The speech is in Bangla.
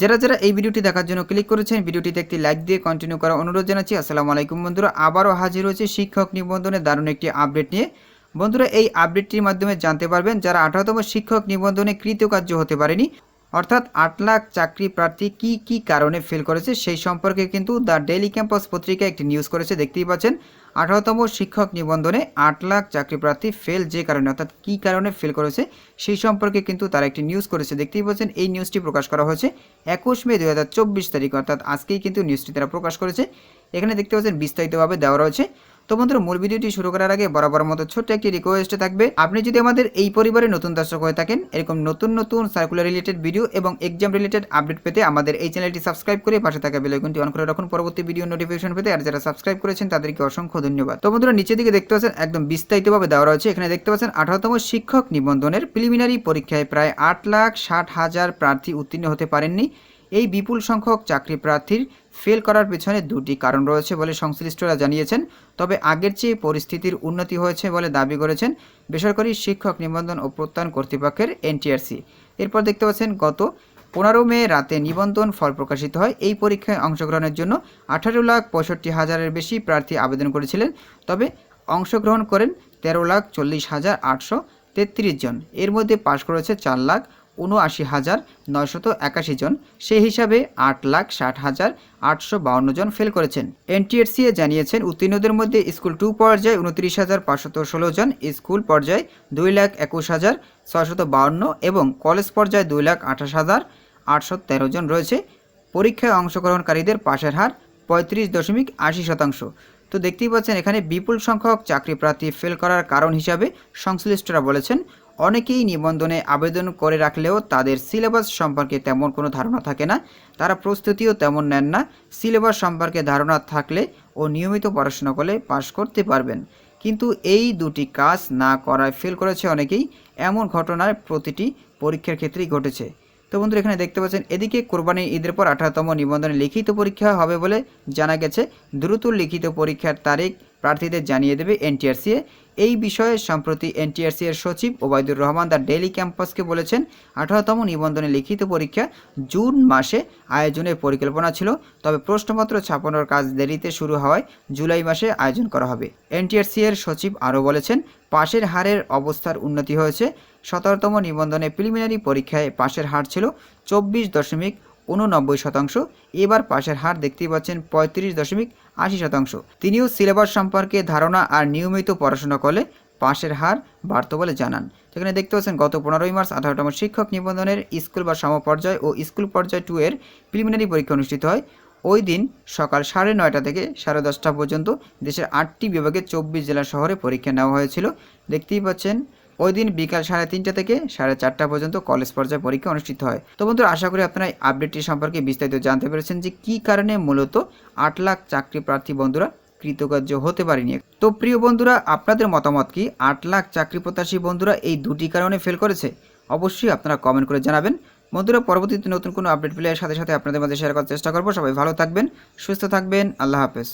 যারা যারা এই ভিডিওটি দেখার জন্য ক্লিক করেছেন, ভিডিওটিতে একটি লাইক দিয়ে কন্টিনিউ করার অনুরোধ জানাচ্ছি। আসসালামু আলাইকুম বন্ধুরা, আবারও হাজির হয়েছে শিক্ষক নিবন্ধনে দারুণ একটি আপডেট নিয়ে। বন্ধুরা, এই আপডেটটির মাধ্যমে জানতে পারবেন, যারা আঠারোতম শিক্ষক নিবন্ধনে কৃতকার্য হতে পারেনি অর্থাৎ আট লাখ চাকরি প্রার্থী কি কি কারণে ফেল করেছে সেই সম্পর্কে কিন্তু দ্য ডেইলি ক্যাম্পাস পত্রিকা একটি নিউজ করেছে, দেখতেই পাচ্ছেন। আঠারোতম শিক্ষক নিবন্ধনে আট লাখ চাকরি প্রার্থী ফেল যে কারণে, অর্থাৎ কী কারণে ফেল করেছে সেই সম্পর্কে কিন্তু তারা একটি নিউজ করেছে, দেখতেই পাচ্ছেন। এই নিউজটি প্রকাশ করা হয়েছে একুশ মে দু হাজার চব্বিশ তারিখ, অর্থাৎ আজকেই কিন্তু নিউজটি তারা প্রকাশ করেছে। এখানে দেখতে পাচ্ছেন, বিস্তারিতভাবে দেওয়া রয়েছে। তো বন্ধুরা, মূল ভিডিওটি শুরু করার আগে বরাবর মতো ছোট্ট একটি রিকোয়েস্ট থাকবে। আপনি যদি আমাদের এই পরিবারে নতুন দর্শক হয়ে থাকেন, এরকম নতুন নতুন সার্কুলার রিলেটেড ভিডিও এবং এক্সাম রিলেটেড আপডেট পেতে আমাদের এই চ্যানেলটি সাবস্ক্রাইব করে পাশে থাকা বেলাইকনটি অন করে রাখুন। পরবর্তী ভিডিও নোটিফিকেশন পেতে আর যারা সাবস্ক্রাইব করেছেন, তাদেরকে অসংখ্য ধন্যবাদ। তো বন্ধুরা, নিচের দিকে দেখতে পাচ্ছেন, একদম বিস্তারিতভাবে দেওয়া রয়েছে। এখানে দেখতে পাচ্ছেন, আঠারোতম শিক্ষক নিবন্ধনের প্রিলিমিনারি পরীক্ষায় প্রায় আট লাখ ষাট হাজার প্রার্থী উত্তীর্ণ হতে পারেননি। এই বিপুল সংখ্যক চাকরি প্রার্থীর ফেল করার পেছনে দুটি কারণ রয়েছে বলে সংশ্লিষ্টরা জানিয়েছেন, তবে আগের চেয়ে পরিস্থিতির উন্নতি হয়েছে বলে দাবি করেছেন বেসরকারি শিক্ষক নিবন্ধন ও প্রত্যয়ন কর্তৃপক্ষের এনটিআরসি। এরপর দেখতে পাচ্ছেন, গত পনেরো মে রাতে নিবন্ধন ফল প্রকাশিত হয়। এই পরীক্ষায় অংশগ্রহণের জন্য আঠারো লাখ পঁয়ষট্টি হাজারের বেশি প্রার্থী আবেদন করেছিলেন, তবে অংশগ্রহণ করেন তেরো লাখ চল্লিশ হাজার আটশো তেত্রিশ জন। এর মধ্যে পাশ করেছে চার লাখ উনআশি হাজার নয়শত একাশি জন, সেই হিসাবে আট লাখ ষাট হাজার আটশো বাউন্ন জন ফেল করেছেন। এনটিএসসিএ জানিয়েছেন, উত্তীর্ণদের মধ্যে স্কুল টু পর্যায়ে উনত্রিশ হাজার পাঁচশত ষোলো জন, স্কুল পর্যায়ে দুই লাখ একুশ হাজার ছয়শত বাউন্ন এবং কলেজ পর্যায়ে দুই লাখ আঠাশ হাজার আটশো তেরো জন রয়েছে। পরীক্ষায় অংশগ্রহণকারীদের পাশের হার পঁয়ত্রিশ দশমিক আশি শতাংশ। তো দেখতেই পাচ্ছেন, এখানে বিপুল সংখ্যক চাকরি প্রার্থী ফেল করার কারণ হিসাবে সংশ্লিষ্টরা বলেছেন, অনেকেই নিবন্ধনে আবেদন করে রাখলেও তাদের সিলেবাস সম্পর্কে তেমন কোনো ধারণা থাকে না। তারা প্রস্তুতিও তেমন নেন না সিলেবাস সম্পর্কে ধারণা থাকলে ও নিয়মিত পড়াশোনা করলে পাশ করতে পারবেন। কিন্তু এই দুটি কাজ না করায় ফেল করেছে অনেকেই, এমন ঘটনায় প্রতিটি পরীক্ষার ক্ষেত্রেই ঘটেছে। তো বন্ধুরা এখানে দেখতে পাচ্ছেন, এদিকে কোরবানি ঈদের পর আঠারোতম নিবন্ধনে লিখিত পরীক্ষা হবে বলে জানা গেছে। দ্রুত লিখিত পরীক্ষার তারিখ প্রার্থীদের জানিয়ে দেবে এনটিআরসিএ এই বিষয়ে সম্প্রতি এনটিআরসি এর সচিব ওবায়দুর রহমান দ্য ডেইলি ক্যাম্পাসকে বলেছেন, আঠারোতম নিবন্ধনে লিখিত পরীক্ষা জুন মাসে আয়োজনের পরিকল্পনা ছিল, তবে প্রশ্নপত্র ছাপানোর কাজ দেরিতে শুরু হওয়ায় জুলাই মাসে আয়োজন করা হবে। এনটিআরসি এর সচিব আরও বলেছেন, পাশের হারের অবস্থার উন্নতি হয়েছে সতেরোতম নিবন্ধনে প্রিলিমিনারি পরীক্ষায় পাশের হার ছিল চব্বিশ দশমিক উননব্বই শতাংশ। এবার পাশের হার দেখতেই পাচ্ছেন পঁয়ত্রিশ দশমিক আশি শতাংশ। তিনিও সিলেবাস সম্পর্কে ধারণা আর নিয়মিত পড়াশোনা করলে পাশের হার বাড়ত বলে জানান। সেখানে দেখতে পাচ্ছেন, গত পনেরোই মার্চ আঠারোতম শিক্ষক নিবন্ধনের স্কুল বা সমপর্যায় ও স্কুল পর্যায় টু এর প্রিলিমিনারি পরীক্ষা অনুষ্ঠিত হয়। ওই দিন সকাল সাড়ে নয়টা থেকে সাড়ে দশটা পর্যন্ত দেশের আটটি বিভাগে চব্বিশ জেলা শহরে পরীক্ষা নেওয়া হয়েছিল। দেখতেই পাচ্ছেন ওই দিন বিকাল সাড়ে তিনটা থেকে সাড়ে চারটা পর্যন্ত কলেজ পর্যায়ে পরীক্ষা অনুষ্ঠিত হয়। তো বন্ধুরা, আশা করি আপনারা এই আপডেটটি সম্পর্কে বিস্তারিত জানতে পেরেছেন যে কী কারণে মূলত আট লাখ চাকরি প্রার্থী বন্ধুরা কৃতকার্য হতে পারেনি। তো প্রিয় বন্ধুরা, আপনাদের মতামত কি? আট লাখ চাকরি প্রত্যাশী বন্ধুরা এই দুটি কারণে ফেল করেছে? অবশ্যই আপনারা কমেন্ট করে জানাবেন। বন্ধুরা, পরবর্তীতে নতুন কোনো আপডেট পেলে সাথে সাথে আপনাদের মাঝে শেয়ার করার চেষ্টা করব। সবাই ভালো থাকবেন, সুস্থ থাকবেন, আল্লাহ হাফেজ।